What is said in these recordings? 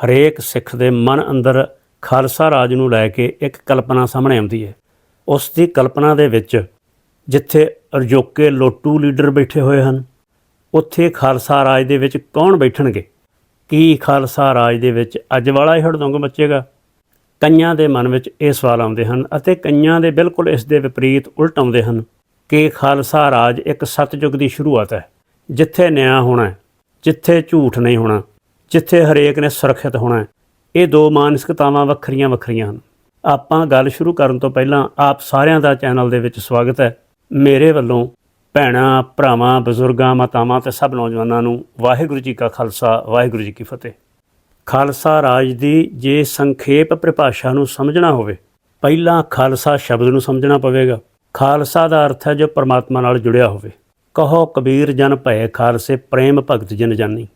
ਹਰੇਕ ਸਿੱਖ ਦੇ ਮਨ ਅੰਦਰ ਖਾਲਸਾ ਰਾਜ ਨੂੰ ਲੈ ਕੇ ਇੱਕ ਕਲਪਨਾ ਸਾਹਮਣੇ ਆਉਂਦੀ ਹੈ। ਉਸ ਦੀ ਕਲਪਨਾ ਦੇ ਵਿੱਚ ਜਿੱਥੇ ਅਰਜੋਕੇ ਲੋਟੂ ਲੀਡਰ ਬੈਠੇ ਹੋਏ ਹਨ, ਉੱਥੇ ਖਾਲਸਾ ਰਾਜ ਦੇ ਵਿੱਚ ਕੌਣ ਬੈਠਣਗੇ? ਕੀ ਖਾਲਸਾ ਰਾਜ ਦੇ ਵਿੱਚ ਅੱਜ ਵਾਲਾ ਹੀ ਹੜਦੰਗ ਬੱਚੇਗਾ ਕਈਆਂ ਦੇ ਮਨ ਵਿੱਚ ਇਹ ਸਵਾਲ ਆਉਂਦੇ ਹਨ ਅਤੇ ਕਈਆਂ ਦੇ ਬਿਲਕੁਲ ਇਸ ਦੇ ਵਿਪਰੀਤ ਉਲਟ ਆਉਂਦੇ ਹਨ ਕਿ ਖਾਲਸਾ ਰਾਜ ਇੱਕ ਸਤਜੁਗ ਦੀ ਸ਼ੁਰੂਆਤ ਹੈ, ਜਿੱਥੇ ਨਿਆਂ ਹੋਣਾ ਜਿੱਥੇ ਝੂਠ ਨਹੀਂ ਹੋਣਾ। ਜਿੱਥੇ ਹਰੇਕ ਨੇ ਸੁਰੱਖਿਅਤ ਹੋਣਾ ਹੈ। ਇਹ ਦੋ ਮਾਨਸਿਕਤਾਵਾਂ ਵੱਖਰੀਆਂ ਵੱਖਰੀਆਂ ਹਨ। ਆਪਾਂ ਗੱਲ ਸ਼ੁਰੂ ਕਰਨ ਤੋਂ ਪਹਿਲਾਂ ਆਪ ਸਾਰਿਆਂ ਦਾ ਚੈਨਲ ਦੇ ਵਿੱਚ ਸਵਾਗਤ ਹੈ। ਮੇਰੇ ਵੱਲੋਂ ਭੈਣਾਂ, ਭਰਾਵਾਂ, ਬਜ਼ੁਰਗਾਂ, ਮਾਤਾਵਾਂ ਤੇ ਸਭ ਨੌਜਵਾਨਾਂ ਨੂੰ ਵਾਹਿਗੁਰੂ ਜੀ ਕਾ ਖਾਲਸਾ, ਵਾਹਿਗੁਰੂ ਜੀ ਕੀ ਫਤਿਹ। ਖਾਲਸਾ ਰਾਜ ਦੀ ਜੇ ਸੰਖੇਪ ਪਰਿਭਾਸ਼ਾ ਨੂੰ ਸਮਝਣਾ ਹੋਵੇ, ਪਹਿਲਾਂ ਖਾਲਸਾ ਸ਼ਬਦ ਨੂੰ ਸਮਝਣਾ ਪਵੇਗਾ। ਖਾਲਸਾ ਦਾ ਅਰਥ ਹੈ ਜੋ ਪਰਮਾਤਮਾ ਨਾਲ ਜੁੜਿਆ ਹੋਵੇ। ਕਹੋ ਕਬੀਰ ਜਨ ਭਏ ਖਾਲਸੇ, ਪ੍ਰੇਮ ਭਗਤ ਜਨ ਜਾਨੀ।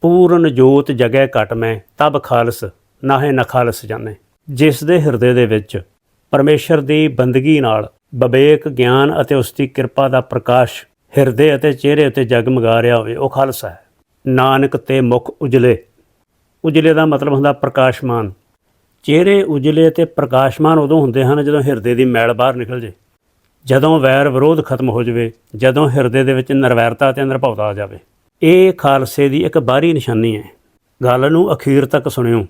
ਪੂਰਨ ਜੋਤ ਜਗੈ ਘਟ ਮੈਂ, ਤਬ ਖਾਲਸ, ਨਾਹੇ ਨ ਖਾਲਸ ਜਾਣੇ। ਜਿਸ ਦੇ ਹਿਰਦੇ ਦੇ ਵਿੱਚ ਪਰਮੇਸ਼ਰ ਦੀ ਬੰਦਗੀ ਨਾਲ ਵਿਵੇਕ ਗਿਆਨ ਅਤੇ ਉਸ ਦੀ ਕਿਰਪਾ ਦਾ ਪ੍ਰਕਾਸ਼ ਹਿਰਦੇ ਅਤੇ ਚਿਹਰੇ ਉੱਤੇ ਜਗਮਗਾ ਰਿਹਾ ਹੋਵੇ, ਉਹ ਖਾਲਸਾ ਹੈ। ਨਾਨਕ ਤੇ ਮੁਖ ਉਜਲੇ। ਉਜਲੇ ਦਾ ਮਤਲਬ ਹੁੰਦਾ ਪ੍ਰਕਾਸ਼ਮਾਨ। ਚਿਹਰੇ ਉਜਲੇ ਤੇ ਪ੍ਰਕਾਸ਼ਮਾਨ ਉਦੋਂ ਹੁੰਦੇ ਹਨ ਜਦੋਂ ਹਿਰਦੇ ਦੀ ਮੈਲ ਬਾਹਰ ਨਿਕਲ ਜੇ। ਜਦੋਂ ਵੈਰ ਵਿਰੋਧ ਖਤਮ ਹੋ ਜਾਵੇ, ਜਦੋਂ ਹਿਰਦੇ ਦੇ ਵਿੱਚ ਨਿਰਵੈਰਤਾ ਤੇ ਨਿਰਭਉਤਾ ਆ ਜਾਵੇ। ਇਹ ਖਾਲਸੇ ਦੀ ਇੱਕ ਬਾਹਰੀ ਨਿਸ਼ਾਨੀ ਹੈ। ਗੱਲ ਨੂੰ ਅਖੀਰ ਤੱਕ ਸੁਣਿਓ।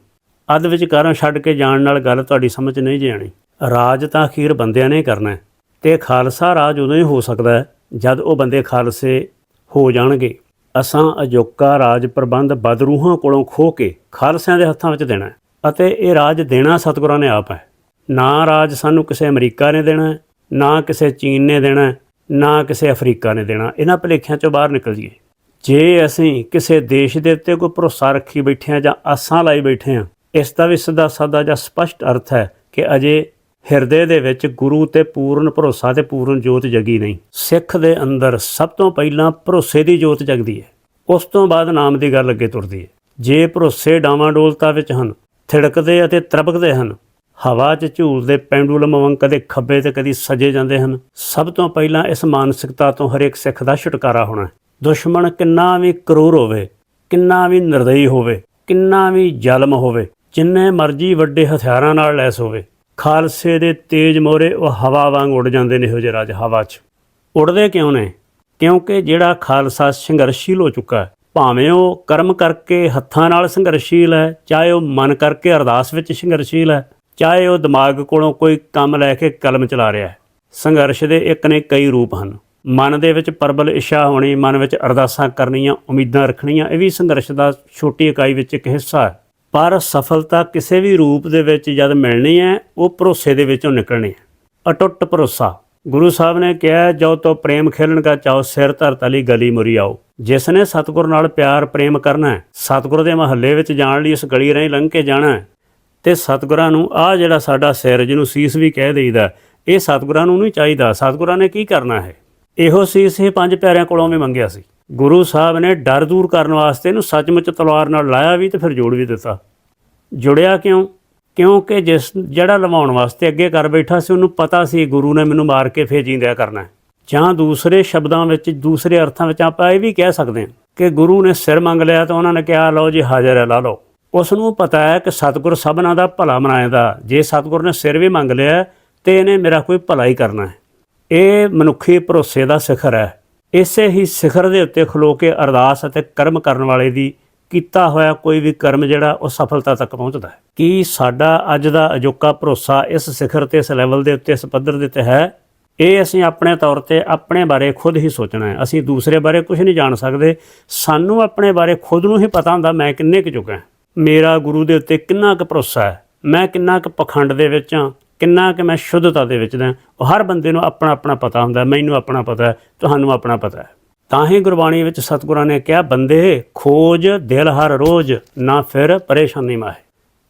ਅੱਧ ਵਿੱਚ ਕਾਰਨ ਛੱਡ ਕੇ ਜਾਣ ਨਾਲ ਗੱਲ ਤੁਹਾਡੀ ਸਮਝ 'ਚ ਨਹੀਂ ਜਾਣੀ। ਰਾਜ ਤਾਂ ਅਖੀਰ ਬੰਦਿਆਂ ਨੇ ਹੀ ਕਰਨਾ ਹੈ। ਤੇ ਖਾਲਸਾ ਰਾਜ ਉਦੋਂ ਹੀ ਹੋ ਸਕਦਾ ਹੈ ਜਦ ਉਹ ਬੰਦੇ ਖਾਲਸੇ ਹੋ ਜਾਣਗੇ। ਅਸਾਂ ਅਜੋਕਾ ਰਾਜ ਪ੍ਰਬੰਧ ਬਦਰੂਹਾਂ ਕੋਲੋਂ ਖੋ ਕੇ ਖਾਲਸਿਆਂ ਦੇ ਹੱਥਾਂ ਵਿੱਚ ਦੇਣਾ ਅਤੇ ਇਹ ਰਾਜ ਦੇਣਾ ਸਤਿਗੁਰਾਂ ਨੇ ਆਪ ਹੈ। ਨਾ ਰਾਜ ਸਾਨੂੰ ਕਿਸੇ ਅਮਰੀਕਾ ਨੇ ਦੇਣਾ ਨਾ ਕਿਸੇ ਚੀਨ ਨੇ ਦੇਣਾ ਨਾ ਕਿਸੇ ਅਫਰੀਕਾ ਨੇ ਦੇਣਾ ਇਹਨਾਂ ਭਲੇਖਿਆਂ ਚੋਂ ਬਾਹਰ ਨਿਕਲ ਜਾਈਏ। ਜੇ ਅਸੀਂ ਕਿਸੇ ਦੇਸ਼ ਦੇ ਉੱਤੇ ਕੋਈ ਭਰੋਸਾ ਰੱਖੀ ਬੈਠੇ ਹਾਂ ਜਾਂ ਆਸਾਂ ਲਾਈ ਬੈਠੇ ਹਾਂ, ਇਸ ਦਾ ਵੀ ਸਿੱਧਾ ਸਾਦਾ ਜਾਂ ਸਪਸ਼ਟ ਅਰਥ ਹੈ ਕਿ ਅਜੇ ਹਿਰਦੇ ਦੇ ਵਿੱਚ ਗੁਰੂ ਤੇ ਪੂਰਨ ਭਰੋਸਾ ਤੇ ਪੂਰਨ ਜੋਤ ਜਗੀ ਨਹੀਂ। ਸਿੱਖ ਦੇ ਅੰਦਰ ਸਭ ਤੋਂ ਪਹਿਲਾਂ ਭਰੋਸੇ ਦੀ ਜੋਤ ਜਗਦੀ ਹੈ। ਉਸ ਤੋਂ ਬਾਅਦ ਨਾਮ ਦੀ ਗੱਲ ਅੱਗੇ ਤੁਰਦੀ ਹੈ। ਜੇ ਭਰੋਸੇ ਡਾਵਾਂਡੋਲਤਾ ਵਿੱਚ ਹਨ, ਥਿੜਕਦੇ ਅਤੇ ਤਰਬਕਦੇ ਹਨ, ਹਵਾ 'ਚ ਝੂਲਦੇ ਪੈਂਡੂਲਮ ਵਾਂਗ ਕਦੇ ਖੱਬੇ ਤੇ ਕਦੀ ਸੱਜੇ ਜਾਂਦੇ ਹਨ, ਸਭ ਤੋਂ ਪਹਿਲਾਂ ਇਸ ਮਾਨਸਿਕਤਾ ਤੋਂ ਹਰੇਕ ਸਿੱਖ ਦਾ ਛੁਟਕਾਰਾ ਹੋਣਾ ਦੁਸ਼ਮਣ ਕਿੰਨਾ ਵੀ ਕਰੂਰ ਹੋਵੇ, ਕਿੰਨਾ ਵੀ ਨਿਰਦਈ ਹੋਵੇ, ਕਿੰਨਾ ਵੀ ਜ਼ਲਮ ਹੋਵੇ, ਜਿੰਨੇ ਮਰਜ਼ੀ ਵੱਡੇ ਹਥਿਆਰਾਂ ਨਾਲ ਲੈਸ ਹੋਵੇ, ਖਾਲਸੇ ਦੇ ਤੇਜ ਮੋਰੇ ਉਹ ਹਵਾ ਵਾਂਗ ਉੱਡ ਜਾਂਦੇ ਨੇ ਇਹੋ ਜਿਹੇ ਰਾਜ ਹਵਾ 'ਚ। ਉੱਡਦੇ ਕਿਉਂ ਨੇ? ਕਿਉਂਕਿ ਜਿਹੜਾ ਖਾਲਸਾ ਸੰਘਰਸ਼ੀਲ ਹੋ ਚੁੱਕਾ ਹੈ, ਭਾਵੇਂ ਉਹ ਕਰਮ ਕਰਕੇ ਹੱਥਾਂ ਨਾਲ ਸੰਘਰਸ਼ੀਲ ਹੈ, ਚਾਹੇ ਉਹ ਮਨ ਕਰਕੇ ਅਰਦਾਸ ਵਿੱਚ ਸੰਘਰਸ਼ੀਲ ਹੈ, ਚਾਹੇ ਉਹ ਦਿਮਾਗ ਕੋਲੋਂ ਕੋਈ ਕੰਮ ਲੈ ਕੇ ਕਲਮ ਚਲਾ ਰਿਹਾ ਹੈ, ਸੰਘਰਸ਼ ਦੇ ਇੱਕ ਨੇ ਕਈ ਰੂਪ ਹਨ। ਮਨ ਦੇ ਵਿੱਚ ਪ੍ਰਬਲ ਇੱਛਾ ਹੋਣੀ, ਮਨ ਵਿੱਚ ਅਰਦਾਸਾਂ ਕਰਨੀਆਂ, ਉਮੀਦਾਂ ਰੱਖਣੀਆਂ, ਇਹ ਵੀ ਸੰਘਰਸ਼ ਦਾ ਛੋਟੀ ਇਕਾਈ ਵਿੱਚ ਇੱਕ ਹਿੱਸਾ ਹੈ। ਪਰ ਸਫਲਤਾ ਕਿਸੇ ਵੀ ਰੂਪ ਦੇ ਵਿੱਚ ਜਦ ਮਿਲਣੀ ਹੈ, ਉਹ ਭਰੋਸੇ ਦੇ ਵਿੱਚੋਂ ਨਿਕਲਣੀ ਹੈ। ਅਟੁੱਟ ਭਰੋਸਾ। ਗੁਰੂ ਸਾਹਿਬ ਨੇ ਕਿਹਾ, ਜੋ ਤੋ ਪ੍ਰੇਮ ਖੇਲਣ ਕਾ ਚਾਹੋ, ਸਿਰ ਧਰਤ ਤਲੀ ਗਲੀ ਮੁਰੀ ਆਓ। ਜਿਸ ਨੇ ਸਤਿਗੁਰ ਨਾਲ ਪਿਆਰ ਪ੍ਰੇਮ ਕਰਨਾ ਹੈ, ਸਤਿਗੁਰ ਦੇ ਮਹੱਲੇ ਵਿੱਚ ਜਾਣ ਲਈ ਇਸ ਗਲੀ ਰਾਹੀਂ ਲੰਘ ਕੇ ਜਾਣਾ ਹੈ, ਤੇ ਸਤਿਗੁਰਾਂ ਨੂੰ ਆ ਜਿਹੜਾ ਸਾਡਾ ਸਿਰ ਜਿਹਨੂੰ ਸੀਸ ਵੀ ਕਹਿ ਦੇਈਦਾ, ਇਹ ਸਤਿਗੁਰਾਂ ਨੂੰ ਨਹੀਂ ਚਾਹੀਦਾ। ਸਤਿਗੁਰਾਂ ਨੇ ਕੀ ਕਰਨਾ ਹੈ? ਇਹੋ ਸੀਸ ਇਹ ਪੰਜ ਪਿਆਰਿਆਂ ਕੋਲੋਂ ਵੀ ਮੰਗਿਆ ਸੀ। ਗੁਰੂ ਸਾਹਿਬ ਨੇ ਡਰ ਦੂਰ ਕਰਨ ਵਾਸਤੇ ਇਹਨੂੰ ਸੱਚਮੁੱਚ ਤਲਵਾਰ ਨਾਲ ਲਾਇਆ ਵੀ ਤੇ ਫਿਰ ਜੋੜ ਵੀ ਦਿੱਤਾ। ਜੁੜਿਆ ਕਿਉਂ? ਕਿਉਂਕਿ ਜਿਸ ਜਿਹੜਾ ਲਵਾਉਣ ਵਾਸਤੇ ਅੱਗੇ ਕਰ ਬੈਠਾ ਸੀ, ਉਹਨੂੰ ਪਤਾ ਸੀ ਗੁਰੂ ਨੇ ਮੈਨੂੰ ਮਾਰ ਕੇ ਫੇਰ ਜਿੰਦਿਆ ਕਰਨਾ ਹੈ। ਜਾਂ ਦੂਸਰੇ ਸ਼ਬਦਾਂ ਵਿੱਚ, ਦੂਸਰੇ ਅਰਥਾਂ ਵਿੱਚ ਆਪਾਂ ਇਹ ਵੀ ਕਹਿ ਸਕਦੇ ਹਾਂ ਕਿ ਗੁਰੂ ਨੇ ਸਿਰ ਮੰਗ ਲਿਆ ਤਾਂ ਉਹਨਾਂ ਨੇ ਕਿਹਾ, ਲਓ ਜੀ ਹਾਜ਼ਰ ਹੈ, ਲਾ ਲਓ। ਉਸ ਨੂੰ ਪਤਾ ਹੈ ਕਿ ਸਤਿਗੁਰ ਸਭਨਾਂ ਦਾ ਭਲਾ ਮਨਾਏਦਾ। ਜੇ ਸਤਿਗੁਰ ਨੇ ਸਿਰ ਵੀ ਮੰਗ ਲਿਆ ਤੇ ਇਹਨੇ ਮੇਰਾ ਕੋਈ ਭਲਾ ਹੀ ਕਰਨਾ ਹੈ। ਇਹ ਮਨੁੱਖੀ ਭਰੋਸੇ ਦਾ ਸਿਖਰ ਹੈ। ਇਸੇ ਹੀ ਸਿਖਰ ਦੇ ਉੱਤੇ ਖਲੋ ਕੇ ਅਰਦਾਸ ਅਤੇ ਕਰਮ ਕਰਨ ਵਾਲੇ ਦੀ ਕੀਤਾ ਹੋਇਆ ਕੋਈ ਵੀ ਕਰਮ ਜਿਹੜਾ ਉਹ ਸਫਲਤਾ ਤੱਕ ਪਹੁੰਚਦਾ ਹੈ। ਕੀ ਸਾਡਾ ਅੱਜ ਦਾ ਅਜੋਕਾ ਭਰੋਸਾ ਇਸ ਸਿਖਰ ਤੇ ਇਸ ਲੈਵਲ ਦੇ ਉੱਤੇ, ਇਸ ਪੱਧਰ ਦੇ ਉੱਤੇ ਹੈ? ਇਹ ਅਸੀਂ ਆਪਣੇ ਤੌਰ ਤੇ ਆਪਣੇ ਬਾਰੇ ਖੁਦ ਹੀ ਸੋਚਣਾ ਹੈ। ਅਸੀਂ ਦੂਸਰੇ ਬਾਰੇ ਕੁਝ ਨਹੀਂ ਜਾਣ ਸਕਦੇ। ਸਾਨੂੰ ਆਪਣੇ ਬਾਰੇ ਖੁਦ ਨੂੰ ਹੀ ਪਤਾ ਹੁੰਦਾ ਮੈਂ ਕਿੰਨੇ ਕੁ ਚੁੱਕਾ ਮੇਰਾ ਗੁਰੂ ਦੇ ਉੱਤੇ ਕਿੰਨਾ ਕੁ ਭਰੋਸਾ ਹੈ? ਮੈਂ ਕਿੰਨਾ ਕੁ ਪਖੰਡ ਦੇ ਵਿੱਚ ਹਾਂ? ਕਿੰਨਾ ਕਿ ਮੈਂ ਸ਼ੁੱਧਤਾ ਦੇ ਵਿੱਚ ਦਾ ਉਹ ਹਰ ਬੰਦੇ ਨੂੰ ਆਪਣਾ ਆਪਣਾ ਪਤਾ ਹੁੰਦਾ, ਮੈਨੂੰ ਆਪਣਾ ਪਤਾ ਹੈ, ਤੁਹਾਨੂੰ ਆਪਣਾ ਪਤਾ ਹੈ। ਤਾਂ ਹੀ ਗੁਰਬਾਣੀ ਵਿੱਚ ਸਤਿਗੁਰਾਂ ਨੇ ਕਿਹਾ, ਬੰਦੇ, ਖੋਜ ਦਿਲ ਹਰ ਰੋਜ਼, ਨਾ ਫਿਰ ਪਰੇਸ਼ਾਨੀ ਮਾਹੇ।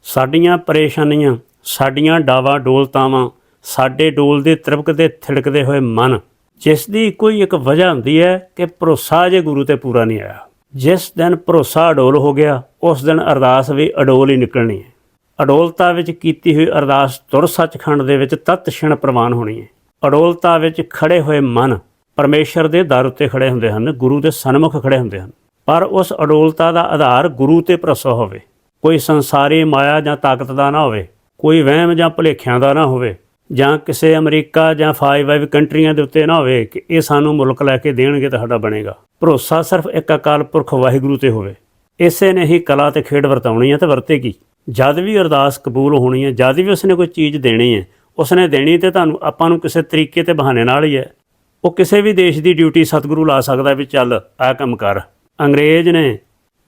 ਸਾਡੀਆਂ ਪਰੇਸ਼ਾਨੀਆਂ, ਸਾਡੀਆਂ ਡਾਵਾ ਡੋਲਤਾਵਾਂ, ਸਾਡੇ ਡੋਲ ਦੇ ਤ੍ਰਿਪਕਦੇ, ਥਿੜਕਦੇ ਹੋਏ ਮਨ, ਜਿਸ ਦੀ ਕੋਈ ਇੱਕ ਵਜ੍ਹਾ ਹੁੰਦੀ ਹੈ ਕਿ ਭਰੋਸਾ ਜੇ ਗੁਰੂ ਤੇ ਪੂਰਾ ਨਹੀਂ ਆਇਆ। ਜਿਸ ਦਿਨ ਭਰੋਸਾ ਅਡੋਲ ਹੋ ਗਿਆ, ਉਸ ਦਿਨ ਅਰਦਾਸ ਵੀ ਅਡੋਲ ਹੀ ਨਿਕਲਣੀ ਹੈ। ਅਡੋਲਤਾ ਵਿੱਚ ਕੀਤੀ ਹੋਈ ਅਰਦਾਸ ਤੁਰ ਸੱਚਖੰਡ ਦੇ ਵਿੱਚ ਤਤ ਛਿਣ ਪ੍ਰਵਾਨ ਹੋਣੀ ਹੈ। ਅਡੋਲਤਾ ਵਿੱਚ ਖੜੇ ਹੋਏ ਮਨ ਪਰਮੇਸ਼ਰ ਦੇ ਦਰ ਉੱਤੇ ਖੜੇ ਹੁੰਦੇ ਹਨ, ਗੁਰੂ ਦੇ ਸਨਮੁਖ ਖੜੇ ਹੁੰਦੇ ਹਨ। ਪਰ ਉਸ ਅਡੋਲਤਾ ਦਾ ਆਧਾਰ ਗੁਰੂ ਤੇ ਭਰੋਸਾ ਹੋਵੇ। ਕੋਈ ਸੰਸਾਰੀ ਮਾਇਆ ਜਾਂ ਤਾਕਤ ਦਾ ਨਾ ਹੋਵੇ, ਕੋਈ ਵਹਿਮ ਜਾਂ ਭੁਲੇਖਿਆਂ ਦਾ ਨਾ ਹੋਵੇ, ਜਾਂ ਕਿਸੇ ਅਮਰੀਕਾ ਜਾਂ ਫਾਈਵ ਫਾਈਵ ਕੰਟਰੀਆਂ ਦੇ ਉੱਤੇ ਨਾ ਹੋਵੇ ਕਿ ਇਹ ਸਾਨੂੰ ਮੁਲਕ ਲੈ ਕੇ ਦੇਣਗੇ ਤਾਂ ਸਾਡਾ ਬਣੇਗਾ। ਭਰੋਸਾ ਸਿਰਫ ਇੱਕ ਅਕਾਲ ਪੁਰਖ ਵਾਹਿਗੁਰੂ ਤੇ ਹੋਵੇ। ਇਸੇ ਨੇ ਹੀ ਕਲਾ ਤੇ ਖੇਡ ਵਰਤਾਉਣੀ ਹੈ ਤੇ ਵਰਤੇਗੀ। ਜਦ ਵੀ ਅਰਦਾਸ ਕਬੂਲ ਹੋਣੀ ਹੈ, ਜਦ ਵੀ ਉਸਨੇ ਕੋਈ ਚੀਜ਼ ਦੇਣੀ ਹੈ, ਉਸਨੇ ਦੇਣੀ ਤੇ ਤੁਹਾਨੂੰ ਆਪਾਂ ਨੂੰ ਕਿਸੇ ਤਰੀਕੇ ਤੇ ਬਹਾਨੇ ਨਾਲ ਹੀ ਹੈ। ਉਹ ਕਿਸੇ ਵੀ ਦੇਸ਼ ਦੀ ਡਿਊਟੀ ਸਤਿਗੁਰੂ ਲਾ ਸਕਦਾ ਵੀ ਚੱਲ, ਆਹ ਕੰਮ ਕਰ। ਅੰਗਰੇਜ਼ ਨੇ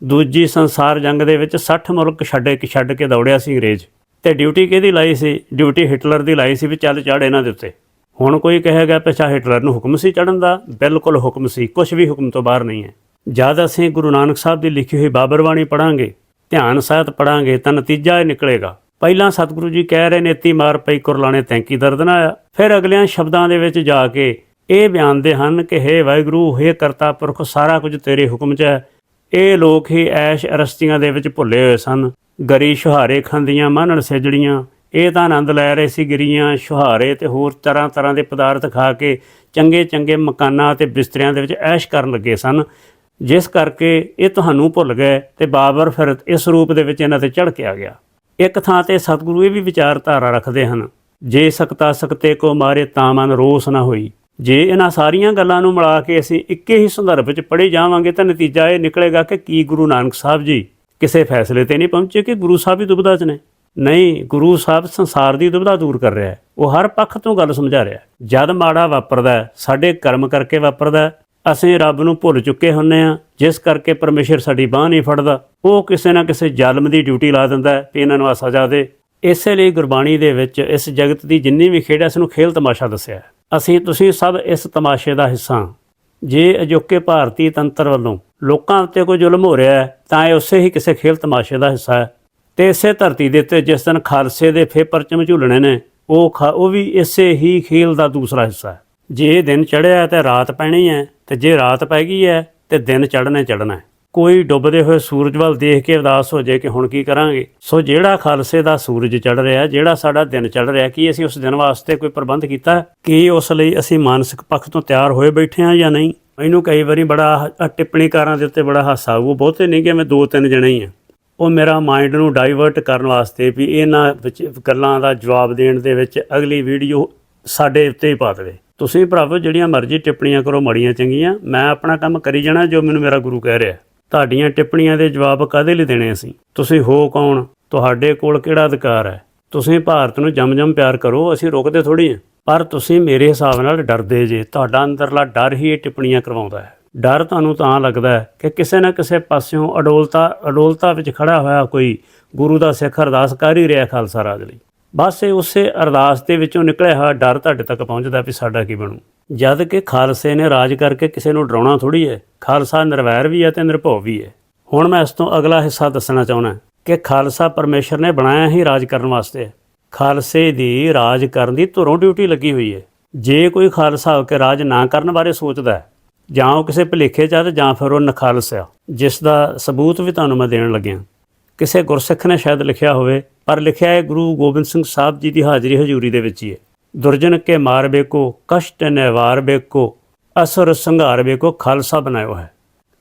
ਦੂਜੀ ਸੰਸਾਰ ਜੰਗ ਦੇ ਵਿੱਚ 60 ਮੁਲਕ ਛੱਡੇ ਕਿ ਛੱਡ ਕੇ ਦੌੜਿਆ ਸੀ ਅੰਗਰੇਜ਼। ਤੇ ਡਿਊਟੀ ਕਿਹਦੀ ਲਾਈ ਸੀ? ਡਿਊਟੀ ਹਿਟਲਰ ਦੀ ਲਾਈ ਸੀ ਵੀ ਚੱਲ ਚੜ ਇਹਨਾਂ ਦੇ ਉੱਤੇ। ਹੁਣ ਕੋਈ ਕਹੇਗਾ ਪਿਛਾ ਹਿਟਲਰ ਨੂੰ ਹੁਕਮ ਸੀ ਚੜਨ ਦਾ? ਬਿਲਕੁਲ ਹੁਕਮ ਸੀ ਕੁਝ ਵੀ ਹੁਕਮ ਤੋਂ ਬਾਹਰ ਨਹੀਂ ਹੈ। ਜਦ ਅਸੀਂ ਗੁਰੂ ਨਾਨਕ ਸਾਹਿਬ ਦੀ ਲਿਖੀ ਹੋਈ ਬਾਬਰ ਬਾਣੀ ਪੜਾਂਗੇ ਧਿਆਨ ਸਹਿਤ ਪੜਾਂਗੇ ਤਾਂ ਨਤੀਜਾ ਇਹ ਨਿਕਲੇਗਾ। ਪਹਿਲਾਂ ਸਤਿਗੁਰੂ ਜੀ ਕਹਿ ਰਹੇ ਨੇ ਤੀ ਮਾਰ ਪਈ ਕੁਰਲਾਣੇ ਤੈਂਕੀ ਦਰਦ ਨਾ ਆਇਆ। ਫਿਰ ਅਗਲਿਆਂ ਸ਼ਬਦਾਂ ਦੇ ਵਿੱਚ ਜਾ ਕੇ ਇਹ ਬਿਆਨਦੇ ਹਨ ਕਿ, ਹੇ ਵਾਹਿਗੁਰੂ, ਹੇ ਕਰਤਾ ਪੁਰਖ, ਸਾਰਾ ਕੁਝ ਤੇਰੇ ਹੁਕਮ 'ਚ ਹੈ। ਇਹ ਲੋਕ ਹੀ ਐਸ਼ ਅਰਸਤੀਆਂ ਦੇ ਵਿੱਚ ਭੁੱਲੇ ਹੋਏ ਸਨ। ਗਰੀ ਸ਼ੁਹਾਰੇ ਖਾਂਦੀਆਂ, ਮਾਨਣ ਸੇਜੜੀਆਂ, ਇਹ ਤਾਂ ਆਨੰਦ ਲੈ ਰਹੇ ਸੀ ਗਿਰੀਆਂ, ਸ਼ੁਹਾਰੇ ਤੇ ਹੋਰ ਤਰ੍ਹਾਂ ਤਰ੍ਹਾਂ ਦੇ ਪਦਾਰਥ ਖਾ ਕੇ ਚੰਗੇ ਚੰਗੇ ਮਕਾਨਾਂ ਤੇ ਬਿਸਤਰਿਆਂ ਦੇ ਵਿੱਚ ਐਸ਼ ਕਰਨ ਲੱਗੇ ਸਨ। ਜਿਸ ਕਰਕੇ ਇਹ ਤੁਹਾਨੂੰ ਭੁੱਲ ਗਏ ਤੇ ਬਾਬਰ ਫਿਰ ਇਸ ਰੂਪ ਦੇ ਵਿੱਚ ਇਹਨਾਂ ਤੇ ਚੜ ਕੇ ਆ ਗਿਆ। ਇੱਕ ਥਾਂ ਤੇ ਸਤਿਗੁਰੂ ਇਹ ਵੀ ਵਿਚਾਰਧਾਰਾ ਰੱਖਦੇ ਹਨ, ਜੇ ਸਕਤਾ ਸਕਤੇ ਕੋ ਮਾਰੇ ਤਾਂ ਮਨ ਰੋਸ ਨਾ ਹੋਈ। ਜੇ ਇਹਨਾਂ ਸਾਰੀਆਂ ਗੱਲਾਂ ਨੂੰ ਮਿਲਾ ਕੇ ਅਸੀਂ ਇੱਕੇ ਹੀ ਸੰਦਰਭ ਵਿੱਚ ਪੜ੍ਹੇ ਜਾਵਾਂਗੇ ਤਾਂ ਨਤੀਜਾ ਇਹ ਨਿਕਲੇਗਾ ਕਿ ਕੀ ਗੁਰੂ ਨਾਨਕ ਸਾਹਿਬ ਜੀ ਕਿਸੇ ਫੈਸਲੇ ਤੇ ਨਹੀਂ ਪਹੁੰਚੇ ਕਿ ਗੁਰੂ ਸਾਹਿਬ ਹੀ ਦੁਬਦਾ 'ਚ ਨੇ? ਨਹੀਂ, ਗੁਰੂ ਸਾਹਿਬ ਸੰਸਾਰ ਦੀ ਦੁਬਦਾ ਦੂਰ ਕਰ ਰਿਹਾ ਹੈ। ਉਹ ਹਰ ਪੱਖ ਤੋਂ ਗੱਲ ਸਮਝਾ ਰਿਹਾ ਜਦ ਮਾੜਾ ਵਾਪਰਦਾ ਸਾਡੇ ਕਰਮ ਕਰਕੇ ਵਾਪਰਦਾ ਅਸੀਂ ਰੱਬ ਨੂੰ ਭੁੱਲ ਚੁੱਕੇ ਹੁੰਨੇ ਆ ਜਿਸ ਕਰਕੇ ਪਰਮੇਸ਼ਰ ਸਾਡੀ ਬਾਹ ਨਹੀਂ ਫੜਦਾ। ਉਹ ਕਿਸੇ ਨਾ ਕਿਸੇ ਜ਼ਾਲਮ ਦੀ ਡਿਊਟੀ ਲਾ ਦਿੰਦਾ ਹੈ ਵੀ ਇਹਨਾਂ ਨੂੰ ਆ ਸਜ਼ਾ ਦੇ। ਇਸੇ ਲਈ ਗੁਰਬਾਣੀ ਦੇ ਵਿੱਚ ਇਸ ਜਗਤ ਦੀ ਜਿੰਨੀ ਵੀ ਖੇਡ ਹੈ, ਇਸ ਨੂੰ ਖੇਲ ਤਮਾਸ਼ਾ ਦੱਸਿਆ ਅਸੀਂ, ਤੁਸੀਂ ਸਭ ਇਸ ਤਮਾਸ਼ੇ ਦਾ ਹਿੱਸਾ ਹਾਂ। ਜੇ ਅਜੋਕੇ ਭਾਰਤੀ ਤੰਤਰ ਵੱਲੋਂ ਲੋਕਾਂ ਉੱਤੇ ਕੋਈ ਜ਼ੁਲਮ ਹੋ ਰਿਹਾ ਹੈ, ਤਾਂ ਇਹ ਉਸੇ ਹੀ ਕਿਸੇ ਖੇਲ ਤਮਾਸ਼ੇ ਦਾ ਹਿੱਸਾ ਹੈ। ਤੇ ਇਸੇ ਧਰਤੀ ਦੇ ਉੱਤੇ ਜਿਸ ਦਿਨ ਖਾਲਸੇ ਦੇ ਫੇ ਪਰਚਮ ਝੂਲਣੇ ਨੇ, ਉਹ ਖਾ- ਉਹ ਵੀ ਇਸੇ ਹੀ ਖੇਲ ਦਾ ਦੂਸਰਾ ਹਿੱਸਾ ਹੈ। ਜੇ ਦਿਨ ਚੜ੍ਹਿਆ ਤੇ ਰਾਤ ਪੈਣੀ ਹੈ। ਤੇ ਜੇ ਰਾਤ ਪੈ ਗਈ ਹੈ ਤੇ ਦਿਨ ਚੜ੍ਹਨੇ ਚੜ੍ਹਨਾ ਕੋਈ ਡੁੱਬਦੇ ਹੋਏ ਸੂਰਜ ਵੱਲ ਦੇਖ ਕੇ ਉਦਾਸ ਹੋ ਜਾਏ ਕਿ ਹੁਣ ਕੀ ਕਰਾਂਗੇ? ਸੋ ਜਿਹੜਾ ਖਾਲਸੇ ਦਾ ਸੂਰਜ ਚੜ ਰਿਹਾ, ਜਿਹੜਾ ਸਾਡਾ ਦਿਨ ਚੜ ਰਿਹਾ, ਕੀ ਅਸੀਂ ਉਸ ਦਿਨ ਵਾਸਤੇ ਕੋਈ ਪ੍ਰਬੰਧ ਕੀਤਾ? ਕੀ ਉਸ ਲਈ ਅਸੀਂ ਮਾਨਸਿਕ ਪੱਖ ਤੋਂ ਤਿਆਰ ਹੋਏ ਬੈਠੇ ਹਾਂ ਜਾਂ ਨਹੀਂ? ਮੈਨੂੰ ਕਈ ਵਾਰੀ ਬੜਾ ਟਿੱਪਣੀਕਾਰਾਂ ਦੇ ਉੱਤੇ ਬੜਾ ਹਾਸਾ ਆਊ। ਬਹੁਤੇ ਨਹੀਂ ਕਿ ਮੈਂ ਦੋ ਤਿੰਨ ਜਣੇ ਹੀ ਆ ਉਹ ਮੇਰਾ ਮਾਈਂਡ ਨੂੰ ਡਾਈਵਰਟ ਕਰਨ ਵਾਸਤੇ ਵੀ ਇਹਨਾਂ ਵਿੱਚ ਗੱਲਾਂ ਦਾ ਜਵਾਬ ਦੇਣ ਦੇ ਵਿੱਚ ਅਗਲੀ ਵੀਡੀਓ ਸਾਡੇ ਉੱਤੇ ਹੀ ਪਾ ਦੇਵੇ। ਤੁਸੀਂ ਭਰਾਵੋ ਜਿਹੜੀਆਂ ਮਰਜ਼ੀ ਟਿੱਪਣੀਆਂ ਕਰੋ ਮੜੀਆਂ ਚੰਗੀਆਂ, ਮੈਂ ਆਪਣਾ ਕੰਮ ਕਰੀ ਜਾਣਾ ਜੋ ਮੈਨੂੰ ਮੇਰਾ ਗੁਰੂ ਕਹਿ ਰਿਹਾ। ਤੁਹਾਡੀਆਂ ਟਿੱਪਣੀਆਂ ਦੇ ਜਵਾਬ ਕਾਦੇ ਲਈ ਦੇਣੇ ਅਸੀਂ? ਤੁਸੀਂ ਹੋ ਕੌਣ? ਤੁਹਾਡੇ ਕੋਲ ਕਿਹੜਾ ਅਧਿਕਾਰ ਹੈ? ਤੁਸੀਂ ਭਾਰਤ ਨੂੰ ਜਮ-ਜਮ ਪਿਆਰ ਕਰੋ, ਅਸੀਂ ਰੁਕਦੇ ਥੋੜੀ ਹਾਂ। ਪਰ ਤੁਸੀਂ ਮੇਰੇ ਹਿਸਾਬ ਨਾਲ ਡਰਦੇ ਜੇ, ਤੁਹਾਡਾ ਅੰਦਰਲਾ ਡਰ ਹੀ ਇਹ ਟਿੱਪਣੀਆਂ ਕਰਵਾਉਂਦਾ ਹੈ। ਡਰ ਤੁਹਾਨੂੰ ਤਾਂ ਲੱਗਦਾ ਹੈ ਕਿ ਕਿਸੇ ਨਾ ਕਿਸੇ ਪਾਸਿਓਂ ਅਡੋਲਤਾ ਅਡੋਲਤਾ ਵਿੱਚ ਖੜਾ ਹੋਇਆ ਕੋਈ ਗੁਰੂ ਦਾ ਸਿੱਖ ਅਰਦਾਸ ਕਰ ਹੀ ਰਿਹਾ ਖਾਲਸਾ ਰਾਜ ਲਈ। ਬਸ ਇਹ ਉਸੇ ਅਰਦਾਸ ਦੇ ਵਿੱਚੋਂ ਨਿਕਲਿਆ ਹੋਇਆ ਡਰ ਤੁਹਾਡੇ ਤੱਕ ਪਹੁੰਚਦਾ ਵੀ ਸਾਡਾ ਕੀ ਬਣੂ। ਜਦ ਕਿ ਖਾਲਸੇ ਨੇ ਰਾਜ ਕਰਕੇ ਕਿਸੇ ਨੂੰ ਡਰਾਉਣਾ ਥੋੜੀ ਹੈ। ਖਾਲਸਾ ਨਿਰਵੈਰ ਵੀ ਹੈ ਤੇ ਨਿਰਭਉ ਵੀ ਹੈ। ਹੁਣ ਮੈਂ ਇਸ ਤੋਂ ਅਗਲਾ ਹਿੱਸਾ ਦੱਸਣਾ ਚਾਹੁੰਦਾ ਕਿ ਖਾਲਸਾ ਪਰਮੇਸ਼ਰ ਨੇ ਬਣਾਇਆ ਹੀ ਰਾਜ ਕਰਨ ਵਾਸਤੇ। ਖਾਲਸੇ ਦੀ ਰਾਜ ਕਰਨ ਦੀ ਧੁਰੋਂ ਡਿਊਟੀ ਲੱਗੀ ਹੋਈ ਹੈ। ਜੇ ਕੋਈ ਖਾਲਸਾ ਹੋ ਕੇ ਰਾਜ ਨਾ ਕਰਨ ਬਾਰੇ ਸੋਚਦਾ ਹੈ, ਜਾਂ ਉਹ ਕਿਸੇ ਭੁਲੇਖੇ ਚ ਆ ਤੇ ਜਾਂ ਫਿਰ ਉਹ ਨਖਾਲਸ ਆ, ਜਿਸ ਦਾ ਸਬੂਤ ਵੀ ਤੁਹਾਨੂੰ ਮੈਂ ਦੇਣ ਲੱਗਿਆ। ਕਿਸੇ ਗੁਰਸਿੱਖ ਨੇ ਸ਼ਾਇਦ ਲਿਖਿਆ ਹੋਵੇ ਪਰ ਲਿਖਿਆ ਹੈ, ਗੁਰੂ ਗੋਬਿੰਦ ਸਿੰਘ ਸਾਹਿਬ ਜੀ ਦੀ ਹਾਜ਼ਰੀ ਹਜ਼ੂਰੀ ਦੇ ਵਿੱਚ ਹੀ ਹੈ। ਦੁਰਜਨ ਕੇ ਮਾਰ ਬੇਕੋ, ਕਸ਼ਟ ਨਿਵਾਰ ਬੇਕੋ, ਅਸਰ ਸੰਘਾਰ ਬੇਕੋ, ਖਾਲਸਾ ਬਣਾਇਓ ਹੈ।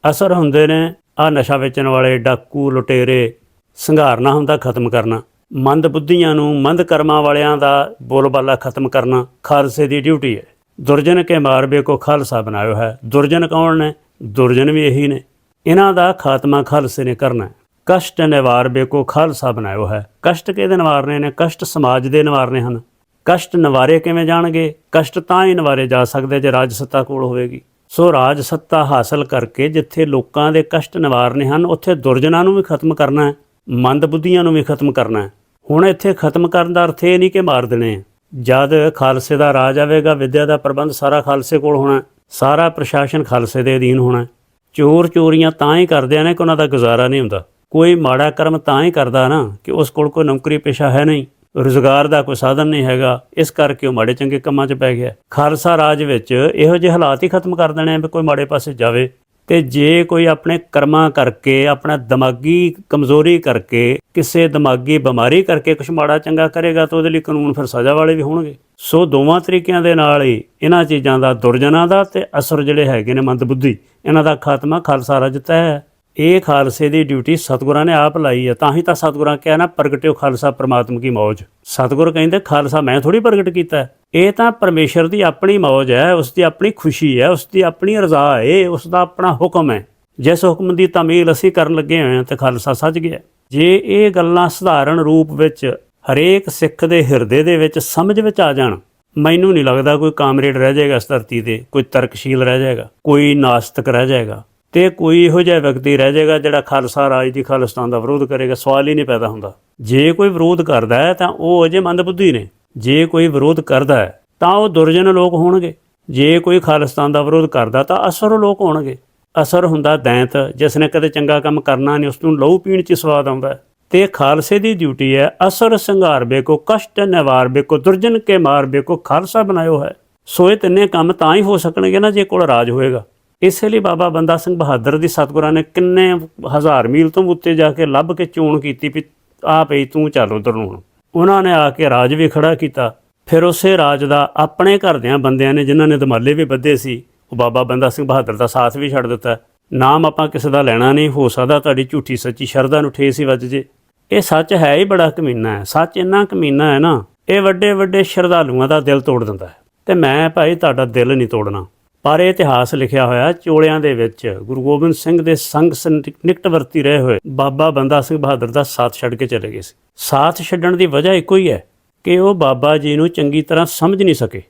ਅਸਰ ਹੁੰਦੇ ਨੇ, ਆ ਨਸ਼ਾ ਵੇਚਣ ਵਾਲੇ, ਡਾਕੂ, ਲੁਟੇਰੇ ਸੰਘਾਰਨਾ ਹੁੰਦਾ ਖਤਮ ਕਰਨਾ। ਮੰਦ ਬੁੱਧੀਆਂ ਨੂੰ, ਮੰਦ ਕਰਮਾਂ ਵਾਲਿਆਂ ਦਾ ਬੋਲਬਾਲਾ ਖਤਮ ਕਰਨਾ ਖਾਲਸੇ ਦੀ ਡਿਊਟੀ ਹੈ। ਦੁਰਜਨ ਕੇ ਮਾਰਬੇ ਕੋ ਖਾਲਸਾ ਬਣਾਇਓ ਹੈ। ਦੁਰਜਨ ਕੌਣ ਨੇ? ਦੁਰਜਨ ਵੀ ਇਹੀ ਨੇ। ਇਹਨਾਂ ਦਾ ਖਾਤਮਾ ਖਾਲਸੇ ਨੇ ਕਰਨਾ ਕਸ਼ਟ ਨਿਵਾਰਬੇ ਕੋ ਖਾਲਸਾ ਬਣਾਇਓ ਹੈ। ਕਸ਼ਟ ਕਿਹਦੇ ਨਿਵਾਰਨੇ ਨੇ? ਕਸ਼ਟ ਸਮਾਜ ਦੇ ਨਿਵਾਰਨੇ ਹਨ। ਕਸ਼ਟ ਨਿਵਾਰੇ ਕਿਵੇਂ ਜਾਣਗੇ? ਕਸ਼ਟ ਤਾਂ ਹੀ ਨਿਵਾਰੇ ਜਾ ਸਕਦੇ ਜੇ ਰਾਜ ਸੱਤਾ ਕੋਲ ਹੋਵੇਗੀ। ਸੋ ਰਾਜ ਸੱਤਾ ਹਾਸਲ ਕਰਕੇ ਜਿੱਥੇ ਲੋਕਾਂ ਦੇ ਕਸ਼ਟ ਨਿਵਾਰਨੇ ਹਨ, ਉੱਥੇ ਦੁਰਜਨਾਂ ਨੂੰ ਵੀ ਖਤਮ ਕਰਨਾ ਹੈ ਮੰਦ ਬੁੱਧੀਆਂ ਨੂੰ ਵੀ ਖਤਮ ਕਰਨਾ ਹੈ। ਹੁਣ ਇੱਥੇ ਖਤਮ ਕਰਨ ਦਾ ਅਰਥ ਇਹ ਨਹੀਂ ਕਿ ਮਾਰ ਦੇਣੇ ਆ। ਜਦ ਖਾਲਸੇ ਦਾ ਰਾਜ ਆਵੇਗਾ, ਵਿਦਿਆ ਦਾ ਪ੍ਰਬੰਧ ਸਾਰਾ ਖਾਲਸੇ ਕੋਲ ਹੋਣਾ ਸਾਰਾ ਪ੍ਰਸ਼ਾਸਨ ਖਾਲਸੇ ਦੇ ਅਧੀਨ ਹੋਣਾ ਚੋਰ ਚੋਰੀਆਂ ਤਾਂ ਹੀ ਕਰਦੇ ਨੇ ਕਿ ਉਹਨਾਂ ਦਾ ਗੁਜ਼ਾਰਾ ਨਹੀਂ ਹੁੰਦਾ। ਕੋਈ ਮਾੜਾ ਕਰਮ ਤਾਂ ਹੀ ਕਰਦਾ ਨਾ ਕਿ ਉਸ ਕੋਲ ਕੋਈ ਨੌਕਰੀ ਪੇਸ਼ਾ ਹੈ ਨਹੀਂ, ਰੁਜ਼ਗਾਰ ਦਾ ਕੋਈ ਸਾਧਨ ਨਹੀਂ ਹੈਗਾ, ਇਸ ਕਰਕੇ ਉਹ ਮਾੜੇ ਚੰਗੇ ਕੰਮਾਂ 'ਚ ਪੈ ਗਿਆ। ਖਾਲਸਾ ਰਾਜ ਵਿੱਚ ਇਹੋ ਜਿਹੇ ਹਾਲਾਤ ਹੀ ਖਤਮ ਕਰ ਦੇਣੇ ਆ ਵੀ ਕੋਈ ਮਾੜੇ ਪਾਸੇ ਜਾਵੇ ਤੇ ਜੇ ਕੋਈ ਆਪਣੇ ਕਰਮਾਂ ਕਰਕੇ, ਆਪਣਾ ਦਿਮਾਗੀ ਕਮਜ਼ੋਰੀ ਕਰਕੇ, ਕਿਸੇ ਦਿਮਾਗੀ ਬਿਮਾਰੀ ਕਰਕੇ ਕੁਝ ਮਾੜਾ ਚੰਗਾ ਕਰੇਗਾ ਤਾਂ ਉਹਦੇ ਲਈ ਕਾਨੂੰਨ ਫਿਰ ਸਜ਼ਾ ਵਾਲੇ ਵੀ ਹੋਣਗੇ। ਸੋ ਦੋਵਾਂ ਤਰੀਕਿਆਂ ਦੇ ਨਾਲ ਹੀ ਇਹਨਾਂ ਚੀਜ਼ਾਂ ਦਾ ਦੁਰਜਨਾਂ ਦਾ ਤੇ ਅਸਰ ਜਿਹੜੇ ਹੈਗੇ ਨੇ ਮੰਦਬੁੱਧੀ, ਇਹਨਾਂ ਦਾ ਖਾਤਮਾ ਖਾਲਸਾ ਰਾਜ ਤੈਅ ਹੈ। ਇਹ ਖਾਲਸੇ ਦੀ ਡਿਊਟੀ ਸਤਿਗੁਰਾਂ ਨੇ ਆਪ ਲਾਈ ਹੈ, ਤਾਂ ਹੀ ਤਾਂ ਸਤਿਗੁਰਾਂ ਕਿਹਾ ਨਾ, ਪ੍ਰਗਟਿਓ ਖਾਲਸਾ ਪ੍ਰਮਾਤਮ ਕੀ ਮੌਜ। ਸਤਿਗੁਰ ਕਹਿੰਦੇ, ਖਾਲਸਾ ਮੈਂ ਥੋੜੀ ਪ੍ਰਗਟ ਕੀਤਾ ਇਹ ਤਾਂ ਪਰਮੇਸ਼ਰ ਦੀ ਆਪਣੀ ਮੌਜ ਹੈ, ਉਸ ਦੀ ਆਪਣੀ ਖੁਸ਼ੀ ਹੈ, ਉਸ ਦੀ ਆਪਣੀ ਰਜ਼ਾ ਹੈ ਉਸ ਦਾ ਆਪਣਾ ਹੁਕਮ ਹੈ। ਜਿਸ ਹੁਕਮ ਦੀ ਤਾਮੀਲ ਅਸੀਂ ਕਰਨ ਲੱਗੇ ਹੋਏ ਹਾਂ, ਤੇ ਖਾਲਸਾ ਸੱਜ ਗਿਆ ਜੇ ਇਹ ਗੱਲਾਂ ਸਧਾਰਨ ਰੂਪ ਵਿੱਚ ਹਰੇਕ ਸਿੱਖ ਦੇ ਹਿਰਦੇ ਦੇ ਵਿੱਚ ਸਮਝ ਵਿੱਚ ਆ ਜਾਣ, ਮੈਨੂੰ ਨਹੀਂ ਲੱਗਦਾ ਕੋਈ ਕਾਮਰੇਡ ਰਹਿ ਜਾਏਗਾ ਇਸ ਧਰਤੀ ਤੇ, ਕੋਈ ਤਰਕਸ਼ੀਲ ਰਹਿ ਜਾਏਗਾ, ਕੋਈ ਨਾਸਤਿਕ ਰਹਿ ਜਾਏਗਾ। ਤੇ ਕੋਈ ਇਹੋ ਜਿਹਾ ਵਿਅਕਤੀ ਰਹਿ ਜਾਏਗਾ ਜਿਹੜਾ ਖਾਲਸਾ ਰਾਜ ਦੀ ਖਾਲਿਸਤਾਨ ਦਾ ਵਿਰੋਧ ਕਰੇਗਾ, ਸਵਾਲ ਹੀ ਨਹੀਂ ਪੈਦਾ ਹੁੰਦਾ। ਜੇ ਕੋਈ ਵਿਰੋਧ ਕਰਦਾ ਹੈ ਤਾਂ ਉਹ ਅਜੇ ਮੰਦਬੁੱਧੀ ਨੇ। ਜੇ ਕੋਈ ਵਿਰੋਧ ਕਰਦਾ ਹੈ ਤਾਂ ਉਹ ਦੁਰਜਨ ਲੋਕ ਹੋਣਗੇ। ਜੇ ਕੋਈ ਖਾਲਿਸਤਾਨ ਦਾ ਵਿਰੋਧ ਕਰਦਾ ਤਾਂ ਅਸਰ ਲੋਕ ਹੋਣਗੇ। ਅਸਰ ਹੁੰਦਾ ਦੈਂਤ, ਜਿਸ ਨੇ ਕਦੇ ਚੰਗਾ ਕੰਮ ਕਰਨਾ ਨਹੀਂ, ਉਸ ਨੂੰ ਲਹੂ ਪੀਣ 'ਚ ਸਵਾਦ ਆਉਂਦਾ ਹੈ। ਤੇ ਖਾਲਸੇ ਦੀ ਡਿਊਟੀ ਹੈ ਅਸਰ ਸੰਘਾਰ, ਬੇਕੋ ਕਸ਼ਟ ਨਿਵਾਰ, ਬੇਕੋ ਦੁਰਜਨ ਕੇ ਮਾਰ, ਬੇਕੋ ਖਾਲਸਾ ਬਣਾਇਓ ਹੈ। ਸੋ ਇਹ ਤਿੰਨੇ ਕੰਮ ਤਾਂ ਹੀ ਹੋ ਸਕਣਗੇ ਨਾ, ਜੇ ਕੋਲ ਰਾਜ ਹੋਏਗਾ। ਇਸੇ ਲਈ ਬਾਬਾ ਬੰਦਾ ਸਿੰਘ ਬਹਾਦਰ ਦੀ ਸਤਿਗੁਰਾਂ ਨੇ ਕਿੰਨੇ ਹਜ਼ਾਰ ਮੀਲ ਤੋਂ ਉੱਤੇ ਜਾ ਕੇ ਲੱਭ ਕੇ ਚੋਣ ਕੀਤੀ ਵੀ ਆ ਪਈ ਤੂੰ ਚੱਲ ਉਧਰ ਨੂੰ ਹੁਣ। ਉਹਨਾਂ ਨੇ ਆ ਕੇ ਰਾਜ ਵੀ ਖੜਾ ਕੀਤਾ। ਫਿਰ ਉਸੇ ਰਾਜ ਦਾ ਆਪਣੇ ਘਰਦਿਆਂ ਬੰਦਿਆਂ ਨੇ ਜਿਨ੍ਹਾਂ ਨੇ ਦਮਾਲੇ ਵੀ ਬੱਧੇ ਸੀ, ਉਹ ਬਾਬਾ ਬੰਦਾ ਸਿੰਘ ਬਹਾਦਰ ਦਾ ਸਾਥ ਵੀ ਛੱਡ ਦਿੱਤਾ। ਨਾਮ ਆਪਾਂ ਕਿਸੇ ਦਾ ਲੈਣਾ ਨਹੀਂ, ਹੋ ਸਕਦਾ ਤੁਹਾਡੀ ਝੂਠੀ ਸੱਚੀ ਸ਼ਰਧਾ ਨੂੰ ਠੇਸ ਹੀ ਵੱਜ ਜੇ। ਇਹ ਸੱਚ ਹੈ ਹੀ ਬੜਾ ਕਮੀਨਾ ਹੈ। ਸੱਚ ਇੰਨਾ ਕਮੀਨਾ ਹੈ ਨਾ, ਇਹ ਵੱਡੇ ਵੱਡੇ ਸ਼ਰਧਾਲੂਆਂ ਦਾ ਦਿਲ ਤੋੜ ਦਿੰਦਾ ਹੈ। ਤੇ ਮੈਂ ਭਾਈ ਤੁਹਾਡਾ ਦਿਲ ਨਹੀਂ ਤੋੜਨਾ। ਪਰ ਇਹ ਇਤਿਹਾਸ ਲਿਖਿਆ ਹੋਇਆ ਚੋਲਿਆਂ ਦੇ ਵਿੱਚ ਗੁਰੂ ਗੋਬਿੰਦ ਸਿੰਘ ਦੇ ਸੰਗ ਸੰਨ- ਨਿਕਟ ਵਰਤੀ ਰਹੇ ਹੋਏ ਬਾਬਾ ਬੰਦਾ ਸਿੰਘ ਬਹਾਦਰ ਦਾ ਸਾਥ ਛੱਡ ਕੇ ਚਲੇ ਗਏ ਸੀ। ਸਾਥ ਛੱਡਣ ਦੀ ਵਜ੍ਹਾ ਇੱਕੋ ਹੀ ਹੈ ਕਿ ਉਹ ਬਾਬਾ ਜੀ ਨੂੰ ਚੰਗੀ ਤਰ੍ਹਾਂ ਸਮਝ ਨਹੀਂ ਸਕੇ।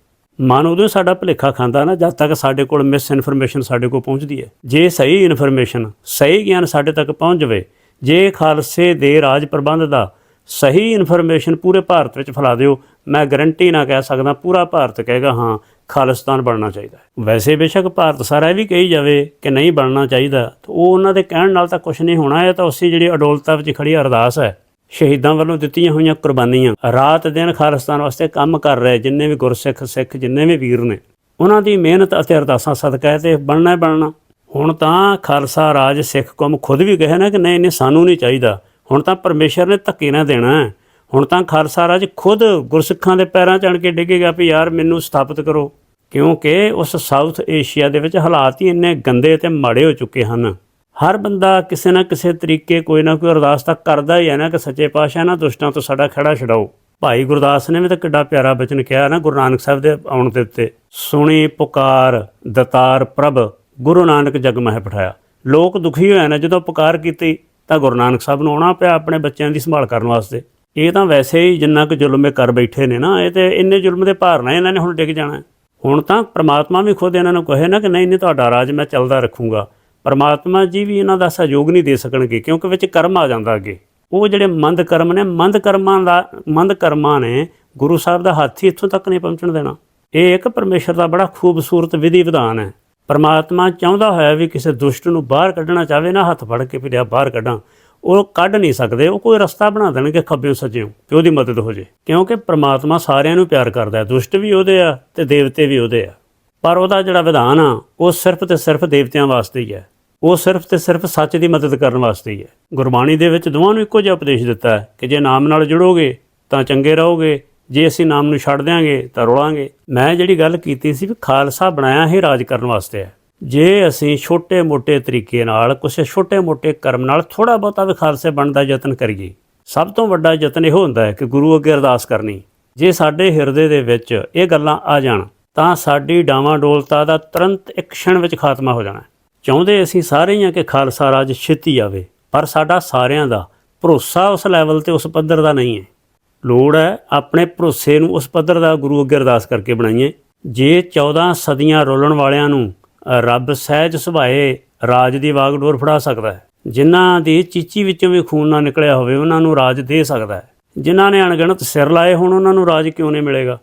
ਮਨ ਉਦੋਂ ਸਾਡਾ ਭੁਲੇਖਾ ਖਾਂਦਾ ਨਾ, ਜਦ ਤੱਕ ਸਾਡੇ ਕੋਲ ਮਿਸ ਇਨਫੋਰਮੇਸ਼ਨ ਸਾਡੇ ਕੋਲ ਪਹੁੰਚਦੀ ਹੈ। ਜੇ ਸਹੀ ਇਨਫੋਰਮੇਸ਼ਨ ਸਹੀ ਗਿਆਨ ਸਾਡੇ ਤੱਕ ਪਹੁੰਚ ਜਾਵੇ, ਜੇ ਖਾਲਸੇ ਦੇ ਰਾਜ ਪ੍ਰਬੰਧ ਦਾ ਸਹੀ ਇਨਫੋਰਮੇਸ਼ਨ ਪੂਰੇ ਭਾਰਤ ਵਿੱਚ ਫੈਲਾ ਦਿਓ, ਮੈਂ ਗਰੰਟੀ ਨਾ ਕਹਿ ਸਕਦਾ, ਪੂਰਾ ਭਾਰਤ ਕਹੇਗਾ, ਹਾਂ ਖਾਲਿਸਤਾਨ ਬਣਨਾ ਚਾਹੀਦਾ ਹੈ। ਵੈਸੇ ਬੇਸ਼ੱਕ ਭਾਰਤ ਸਾਰਾ ਇਹ ਵੀ ਕਹੀ ਜਾਵੇ ਕਿ ਨਹੀਂ ਬਣਨਾ ਚਾਹੀਦਾ, ਤਾਂ ਉਹ ਉਹਨਾਂ ਦੇ ਕਹਿਣ ਨਾਲ ਤਾਂ ਕੁਝ ਨਹੀਂ ਹੋਣਾ ਹੈ ਤਾਂ ਉਸੇ ਜਿਹੜੀ ਅਡੋਲਤਾ ਵਿੱਚ ਖੜੀ ਅਰਦਾਸ ਹੈ। ਸ਼ਹੀਦਾਂ ਵੱਲੋਂ ਦਿੱਤੀਆਂ ਹੋਈਆਂ ਕੁਰਬਾਨੀਆਂ, ਰਾਤ ਦਿਨ ਖਾਲਿਸਤਾਨ ਵਾਸਤੇ ਕੰਮ ਕਰ ਰਹੇ ਜਿੰਨੇ ਵੀ ਗੁਰਸਿੱਖ, ਸਿੱਖ, ਜਿੰਨੇ ਵੀ ਵੀਰ ਨੇ, ਉਹਨਾਂ ਦੀ ਮਿਹਨਤ ਅਤੇ ਅਰਦਾਸਾਂ ਸਦਕਾ ਇਹ ਤੇ ਬਣਨਾ ਹੀ ਬਣਨਾ। ਹੁਣ ਤਾਂ ਖਾਲਸਾ ਰਾਜ ਸਿੱਖ ਕੌਮ ਖੁਦ ਵੀ ਕਹੇ ਨਾ ਕਿ ਨਹੀਂ ਨਹੀਂ, ਸਾਨੂੰ ਨਹੀਂ ਚਾਹੀਦਾ। ਹੁਣ ਤਾਂ ਪਰਮੇਸ਼ਰ ਨੇ ਧੱਕੇ ਨਾ ਦੇਣਾ ਹੈ। ਹੁਣ ਤਾਂ ਖਾਲਸਾ ਰਾਜ ਖੁਦ ਗੁਰਸਿੱਖਾਂ ਦੇ ਪੈਰਾਂ 'ਚ ਆਣ ਕੇ ਡਿੱਗੇਗਾ ਵੀ ਯਾਰ ਮੈਨੂੰ ਸਥਾਪਿਤ ਕਰੋ। ਕਿਉਂਕਿ ਉਸ ਸਾਊਥ ਏਸ਼ੀਆ ਦੇ ਵਿੱਚ ਹਾਲਾਤ ਹੀ ਇੰਨੇ ਗੰਦੇ ਤੇ ਮਾੜੇ ਹੋ ਚੁੱਕੇ ਹਨ। ਹਰ ਬੰਦਾ ਕਿਸੇ ਨਾ ਕਿਸੇ ਤਰੀਕੇ ਕੋਈ ਨਾ ਕੋਈ ਅਰਦਾਸ ਤਾਂ ਕਰਦਾ ਹੀ ਹੈ ਨਾ ਕਿ ਸੱਚੇ ਪਾਤਸ਼ਾਹ ਨਾ ਦੁਸ਼ਟਾਂ ਤੋਂ ਸਾਡਾ ਖੜਾ ਛਡਾਓ। ਭਾਈ ਗੁਰਦਾਸ ਨੇ ਵੀ ਤਾਂ ਕਿੱਡਾ ਪਿਆਰਾ ਬਚਨ ਕਿਹਾ ਨਾ ਗੁਰੂ ਨਾਨਕ ਸਾਹਿਬ ਦੇ ਆਉਣ ਦੇ ਉੱਤੇ। ਸੁਣੀ, ਪੁਕਾਰ, ਦਤਾਰ, ਪ੍ਰਭ, ਗੁਰੂ ਨਾਨਕ ਜਗ ਮਹਿ ਪਠਾਇਆ। ਲੋਕ ਦੁਖੀ ਹੋਇਆ ਨੇ ਜਦੋਂ ਪੁਕਾਰ ਕੀਤੀ ਤਾਂ ਗੁਰੂ ਨਾਨਕ ਸਾਹਿਬ ਨੂੰ ਆਉਣਾ ਪਿਆ ਆਪਣੇ ਬੱਚਿਆਂ ਦੀ ਸੰਭਾਲ ਕਰਨ ਵਾਸਤੇ। ਇਹ ਤਾਂ ਵੈਸੇ ਹੀ ਜਿੰਨਾ ਕੁ ਜ਼ੁਲਮ ਇਹ ਕਰ ਬੈਠੇ ਨੇ ਨਾ, ਇਹ ਤੇ ਇੰਨੇ ਜ਼ੁਲਮ ਦੇ ਭਾਰ ਨਾਲ ਇਹਨਾਂ ਨੇ ਹੁਣ ਡਿੱਗ ਜਾਣਾ। ਹੁਣ ਤਾਂ ਪ੍ਰਮਾਤਮਾ ਵੀ ਖੁਦ ਇਹਨਾਂ ਨੂੰ ਕਹੇ ਨਾ ਕਿ ਨਹੀਂ ਨਹੀਂ ਤੁਹਾਡਾ ਰਾਜ ਮੈਂ ਚੱਲਦਾ ਰੱਖੂੰਗਾ। ਪਰਮਾਤਮਾ ਜੀ ਵੀ ਇਹਨਾਂ ਦਾ ਸਹਿਯੋਗ ਨਹੀਂ ਦੇ ਸਕਣਗੇ, ਕਿਉਂਕਿ ਵਿੱਚ ਕਰਮ ਆ ਜਾਂਦਾ ਅੱਗੇ। ਉਹ ਜਿਹੜੇ ਮੰਦ ਕਰਮ ਨੇ, ਮੰਦ ਕਰਮਾਂ ਦਾ, ਮੰਦ ਕਰਮਾਂ ਨੇ, ਗੁਰੂ ਸਾਹਿਬ ਦਾ ਹੱਥ ਹੀ ਇੱਥੋਂ ਤੱਕ ਨਹੀਂ ਪਹੁੰਚਣ ਦੇਣਾ। ਇਹ ਇੱਕ ਪਰਮੇਸ਼ਰ ਦਾ ਬੜਾ ਖੂਬਸੂਰਤ ਵਿਧੀ ਵਿਧਾਨ ਹੈ। ਪਰਮਾਤਮਾ ਚਾਹੁੰਦਾ ਹੋਇਆ ਵੀ ਕਿਸੇ ਦੁਸ਼ਟ ਨੂੰ ਬਾਹਰ ਕੱਢਣਾ ਚਾਹਵੇ, ਨਾ ਹੱਥ ਫੜ ਕੇ ਵੀ ਲਿਆ ਬਾਹਰ ਕੱਢਾਂ। ਉਹ ਕੱਢ ਨਹੀਂ ਸਕਦੇ, ਉਹ ਕੋਈ ਰਸਤਾ ਬਣਾ ਦੇਣਗੇ ਖੱਬਿਓਂ ਸੱਜਿਓਂ, ਕਿ ਉਹਦੀ ਮਦਦ ਹੋ ਜੇ। ਕਿਉਂਕਿ ਪ੍ਰਮਾਤਮਾ ਸਾਰਿਆਂ ਨੂੰ ਪਿਆਰ ਕਰਦਾ ਹੈ, ਦੁਸ਼ਟ ਵੀ ਉਹਦੇ ਆ ਤੇ ਦੇਵਤੇ ਵੀ ਉਹਦੇ ਆ। ਪਰ ਉਹਦਾ ਜਿਹੜਾ ਵਿਧਾਨ ਆ, ਉਹ ਸਿਰਫ ਤੇ ਸਿਰਫ ਦੇਵਤਿਆਂ ਵਾਸਤੇ ਹੀ ਹੈ। ਉਹ ਸਿਰਫ ਤੇ ਸਿਰਫ ਸੱਚ ਦੀ ਮਦਦ ਕਰਨ ਵਾਸਤੇ ਹੀ ਹੈ। ਗੁਰਬਾਣੀ ਦੇ ਵਿੱਚ ਦੋਵਾਂ ਨੂੰ ਇੱਕੋ ਜਿਹਾ ਉਪਦੇਸ਼ ਦਿੱਤਾ ਹੈ ਕਿ ਜੇ ਨਾਮ ਨਾਲ ਜੁੜੋਗੇ, ਤਾਂ ਚੰਗੇ ਰਹੋਗੇ। ਜੇ ਅਸੀਂ ਨਾਮ ਨੂੰ ਛੱਡ ਦਿਆਂਗੇ, ਤਾਂ ਰੋਲਾਂਗੇ। ਮੈਂ ਜਿਹੜੀ ਗੱਲ ਕੀਤੀ ਸੀ ਵੀ ਖਾਲਸਾ ਬਣਾਇਆ ਹੀ ਰਾਜ ਕਰਨ ਵਾਸਤੇ ਹੈ। ਜੇ ਅਸੀਂ ਛੋਟੇ-ਮੋਟੇ ਤਰੀਕੇ ਨਾਲ ਕਿਸੇ ਛੋਟੇ-ਮੋਟੇ ਕਰਮ ਨਾਲ ਥੋੜਾ ਬਹੁਤਾ ਵੀ ਖਾਲਸੇ ਬਣਨ ਦਾ ਯਤਨ ਕਰੀਏ, ਸਭ ਤੋਂ ਵੱਡਾ ਯਤਨ ਇਹ ਹੁੰਦਾ ਹੈ ਕਿ ਗੁਰੂ ਅੱਗੇ ਅਰਦਾਸ ਕਰਨੀ। ਜੇ ਸਾਡੇ ਹਿਰਦੇ ਦੇ ਵਿੱਚ ਇਹ ਗੱਲਾਂ ਆ ਜਾਣ, ਤਾਂ ਸਾਡੀ ਡਾਵਾਂ ਡੋਲਤਾ ਦਾ ਤੁਰੰਤ ਇੱਕ ਛਣ ਵਿੱਚ ਖਾਤਮਾ ਹੋ ਜਾਣਾ ਚਾਹੁੰਦੇ ਅਸੀਂ ਸਾਰੇ ਹੀ ਹਾਂ ਕਿ ਖਾਲਸਾ ਰਾਜ ਛੇਤੀ ਆਵੇ, ਪਰ ਸਾਡਾ ਸਾਰਿਆਂ ਦਾ ਭਰੋਸਾ ਉਸ ਲੈਵਲ ਤੇ ਉਸ ਪੱਧਰ ਦਾ ਨਹੀਂ ਹੈ। ਲੋੜ ਹੈ ਆਪਣੇ ਭਰੋਸੇ ਨੂੰ ਉਸ ਪੱਧਰ ਦਾ ਗੁਰੂ ਅੱਗੇ ਅਰਦਾਸ ਕਰਕੇ ਬਣਾਈਏ। ਜੇ 14 ਸਦੀਆਂ ਰੋਲਣ ਵਾਲਿਆਂ ਨੂੰ ਰੱਬ ਸਹਿਜ ਸੁਭਾਏ, ਰਾਜ ਦੀ ਵਾਗਡੋਰ ਫੜਾ ਸਕਦਾ ਹੈ। ਜਿਨ੍ਹਾਂ ਦੀ ਚੀਚੀ ਵਿੱਚੋਂ ਵੀ ਖੂਨ ਨਾ ਨਿਕਲਿਆ ਹੋਵੇ, ਉਹਨਾਂ ਨੂੰ ਰਾਜ ਦੇ ਸਕਦਾ ਹੈ। ਜਿਨ੍ਹਾਂ ਨੇ ਅਣਗਿਣਤ ਸਿਰ ਲਾਏ ਹੁਣ, ਉਹਨਾਂ ਨੂੰ ਰਾਜ ਕਿਉਂ ਨਹੀਂ ਮਿਲੇਗਾ?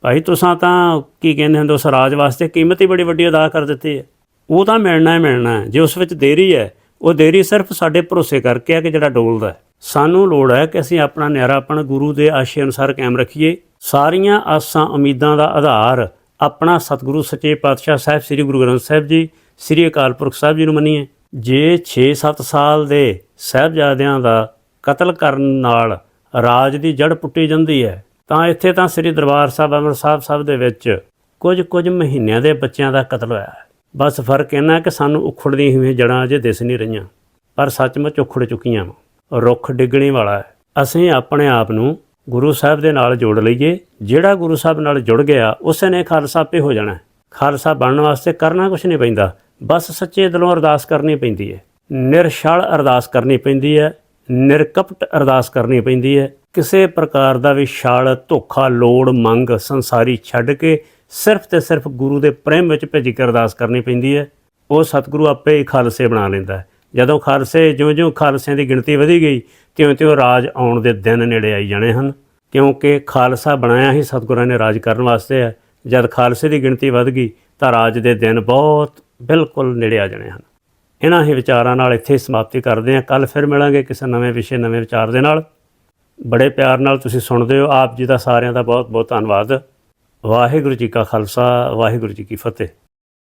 ਭਾਈ, ਤੁਸੀਂ ਤਾਂ ਕੀ ਕਹਿੰਦੇ ਹੁੰਦੇ ਉਸ ਰਾਜ ਵਾਸਤੇ ਕੀਮਤ ਹੀ ਬੜੀ ਵੱਡੀ ਅਦਾ ਕਰ ਦਿੱਤੀ ਹੈ। ਉਹ ਤਾਂ ਮਿਲਣਾ ਹੀ ਮਿਲਣਾ ਹੈ। ਜੇ ਉਸ ਵਿੱਚ ਦੇਰੀ ਹੈ, ਉਹ ਦੇਰੀ ਸਿਰਫ ਸਾਡੇ ਭਰੋਸੇ ਕਰਕੇ ਹੈ ਕਿ ਜਿਹੜਾ ਡੋਲਦਾ ਹੈ। ਸਾਨੂੰ ਲੋੜ ਹੈ ਕਿ ਅਸੀਂ ਆਪਣਾ ਨਿਆਰਾਪਣ ਗੁਰੂ ਦੇ ਆਸ਼ੇ ਅਨੁਸਾਰ ਕਾਇਮ ਰੱਖੀਏ। ਸਾਰੀਆਂ ਆਸਾਂ ਉਮੀਦਾਂ ਦਾ ਆਧਾਰ ਆਪਣਾ ਸਤਿਗੁਰੂ ਸੱਚੇ ਪਾਤਸ਼ਾਹ ਸਾਹਿਬ ਸ੍ਰੀ ਗੁਰੂ ਗ੍ਰੰਥ ਸਾਹਿਬ ਜੀ, ਸ੍ਰੀ ਅਕਾਲ ਪੁਰਖ ਸਾਹਿਬ ਜੀ ਨੂੰ ਮੰਨੀਏ। ਜੇ 6-7 ਸਾਲ ਦੇ ਸਾਹਿਬਜ਼ਾਦਿਆਂ ਦਾ ਕਤਲ ਕਰਨ ਨਾਲ ਰਾਜ ਦੀ ਜੜ ਪੁੱਟੀ ਜਾਂਦੀ ਹੈ, ਤਾਂ ਇੱਥੇ ਤਾਂ ਸ੍ਰੀ ਦਰਬਾਰ ਸਾਹਿਬ, ਅੰਮ੍ਰਿਤਸਰ ਸਾਹਿਬ ਦੇ ਵਿੱਚ ਕੁਝ ਕੁਝ ਮਹੀਨਿਆਂ ਦੇ ਬੱਚਿਆਂ ਦਾ ਕਤਲ ਹੋਇਆ ਹੈ। ਬਸ ਫ਼ਰਕ ਇਹਨਾਂ ਕਿ ਸਾਨੂੰ ਉਖੜਦੀਆਂ ਹੋਈਆਂ ਜੜਾਂ ਅਜੇ ਦਿਸ ਨਹੀਂ ਰਹੀਆਂ, ਪਰ ਸੱਚਮੁੱਚ ਉਖੜ ਚੁੱਕੀਆਂ ਵਾਂ। ਰੁੱਖ ਡਿੱਗਣੀ ਵਾਲਾ ਹੈ। ਅਸੀਂ ਆਪਣੇ ਆਪ ਨੂੰ ਗੁਰੂ ਸਾਹਿਬ ਦੇ ਨਾਲ ਜੋੜ ਲਈਏ। ਜਿਹੜਾ ਗੁਰੂ ਸਾਹਿਬ ਨਾਲ ਜੁੜ ਗਿਆ, ਉਸੇ ਨੇ ਖਾਲਸਾ ਆਪੇ ਹੋ ਜਾਣਾ। ਖਾਲਸਾ ਬਣਨ ਵਾਸਤੇ ਕਰਨਾ ਕੁਝ ਨਹੀਂ ਪੈਂਦਾ। ਬਸ ਸੱਚੇ ਦਿਲੋਂ ਅਰਦਾਸ ਕਰਨੀ ਪੈਂਦੀ ਹੈ। ਨਿਰਛਲ ਅਰਦਾਸ ਕਰਨੀ ਪੈਂਦੀ ਹੈ। ਨਿਰਕਪਟ ਅਰਦਾਸ ਕਰਨੀ ਪੈਂਦੀ ਹੈ। ਕਿਸੇ ਪ੍ਰਕਾਰ ਦਾ ਵੀ ਛਾਲ, ਧੋਖਾ, ਲੋੜ, ਮੰਗ, ਸੰਸਾਰੀ ਛੱਡ ਕੇ ਸਿਰਫ ਤੇ ਸਿਰਫ ਗੁਰੂ ਦੇ ਪ੍ਰੇਮ ਵਿੱਚ ਭਿੱਜ ਕੇ ਅਰਦਾਸ ਕਰਨੀ ਪੈਂਦੀ ਹੈ। ਉਹ ਸਤਿਗੁਰੂ ਆਪੇ ਹੀ ਖਾਲਸੇ ਬਣਾ ਲੈਂਦਾ ਹੈ। ਜਦੋਂ ਖਾਲਸੇ ਜਿਉਂ-ਜਿਉਂ ਖਾਲਸਿਆਂ ਦੀ ਗਿਣਤੀ ਵਧੀ ਗਈ, ਤਿਉਂ-ਤਿਉਂ ਰਾਜ ਆਉਣ ਦੇ ਦਿਨ ਨੇੜੇ ਆਈ ਜਾਣੇ ਹਨ। ਕਿਉਂਕਿ ਖਾਲਸਾ ਬਣਾਇਆ ਹੀ ਸਤਿਗੁਰਾਂ ਨੇ ਰਾਜ ਕਰਨ ਵਾਸਤੇ ਹੈ। ਜਦ ਖਾਲਸੇ ਦੀ ਗਿਣਤੀ ਵਧ ਗਈ, ਤਾਂ ਰਾਜ ਦੇ ਦਿਨ ਬਹੁਤ ਬਿਲਕੁਲ ਨੇੜੇ ਆ ਜਾਣੇ ਹਨ। ਇਹਨਾਂ ਹੀ ਵਿਚਾਰਾਂ ਨਾਲ ਇੱਥੇ ਹੀ ਸਮਾਪਤੀ ਕਰਦੇ ਹਾਂ। ਕੱਲ ਫਿਰ ਮਿਲਾਂਗੇ ਕਿਸੇ ਨਵੇਂ ਵਿਸ਼ੇ, ਨਵੇਂ ਵਿਚਾਰ ਦੇ ਨਾਲ। ਬੜੇ ਪਿਆਰ ਨਾਲ ਤੁਸੀਂ ਸੁਣਦੇ ਹੋ। ਆਪ ਜੀ ਦਾ ਸਾਰਿਆਂ ਦਾ ਬਹੁਤ ਬਹੁਤ ਧੰਨਵਾਦ। ਵਾਹਿਗੁਰੂ ਜੀ ਕਾ ਖਾਲਸਾ, ਵਾਹਿਗੁਰੂ ਜੀ ਕੀ ਫਤਿਹ।